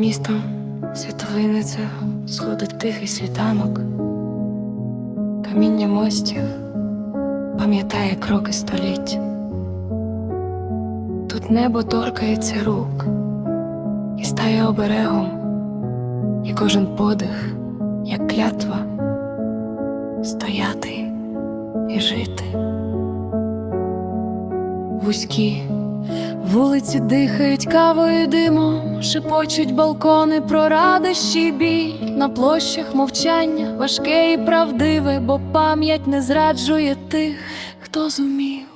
містом світлиниця сходить тихий світанок, каміння мостів пам'ятає кроки століть. Тут небо торкається рук і стає оберегом, і кожен подих, як клятва, стояти і жити. Вузькі Вулиці дихають кавою димом, шепочуть балкони про радощі й біль на площах мовчання, важке і правдиве, бо пам'ять не зраджує тих, хто зумів.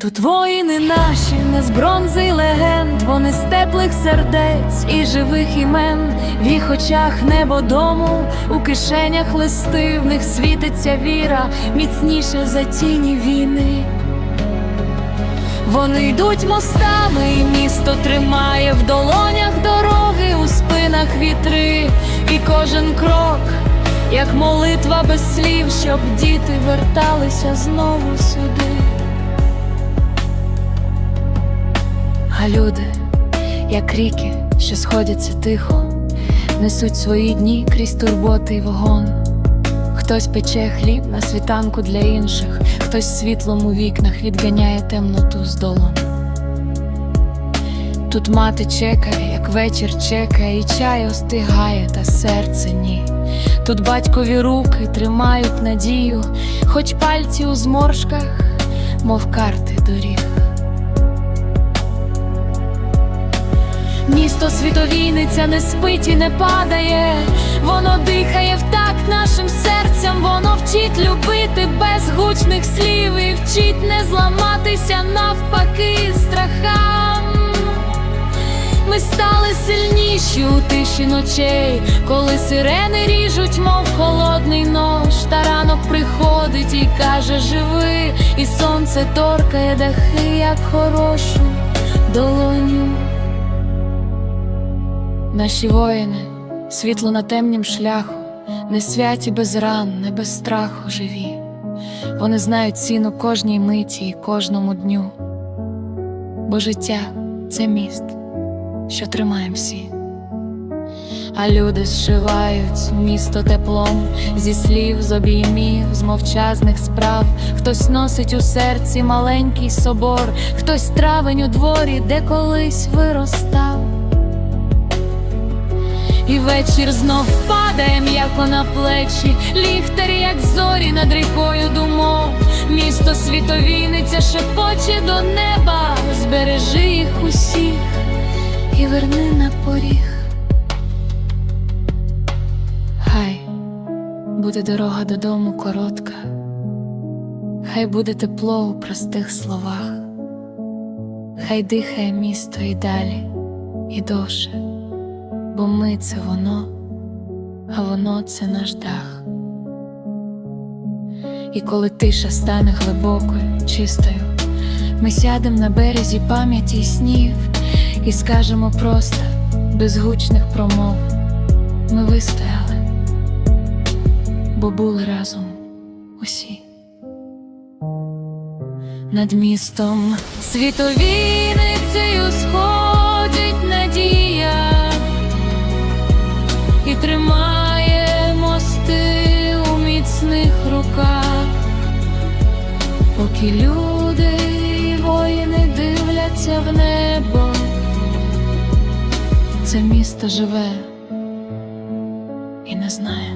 Тут воїни наші, не з бронзи й легенд, вони з теплих сердець і живих імен, в їх очах небо дому, у кишенях листи, в них світиться віра, міцніше за тіні війни. Вони йдуть мостами, і місто тримає в долонях дороги, у спинах вітри, і кожен крок, як молитва без слів, щоб діти верталися знову сюди. А люди, як ріки, що сходяться тихо, несуть свої дні крізь турботи й вогон. Хтось пече хліб на світанку для інших, хтось світлом у вікнах відганяє темноту з долон. Тут мати чекає, як вечір чекає, і чай остигає, та серце ні. Тут батькові руки тримають надію, хоч пальці у зморшках, мов карти доріг. Місто світовійниця не спить і не падає, воно дихає воно вчить любити без гучних слів і вчить не зламатися навпаки страхам. Ми стали сильніші у тиші ночей, коли сирени ріжуть, мов холодний нож, та ранок приходить і каже живи, і сонце торкає дахи, як хорошу долоню. Наші воїни, світло на темнім шляху, не святі без ран, не без страху живі. Вони знають ціну кожній миті і кожному дню. Бо життя це міст, що тримаємо всі. А люди зшивають місто теплом зі слів, з обіймів, з мовчазних справ. Хтось носить у серці маленький собор, хтось травень у дворі, де колись виростав. Вечір знов падає м'яко на плечі, ліхтарі, як зорі над рікою думок. Місто світовійниця шепоче до неба, збережи їх усіх і верни на поріг. Хай буде дорога додому коротка, хай буде тепло у простих словах, хай дихає місто і далі, і довше бо ми це воно, а воно це наш дах. І коли тиша стане глибокою, чистою, ми сядем на березі пам'яті й снів і скажемо просто, без гучних промов, ми вистояли, бо були разом усі. Над містом світовійницею поки люди і воїни дивляться в небо, це місто живе і не знає.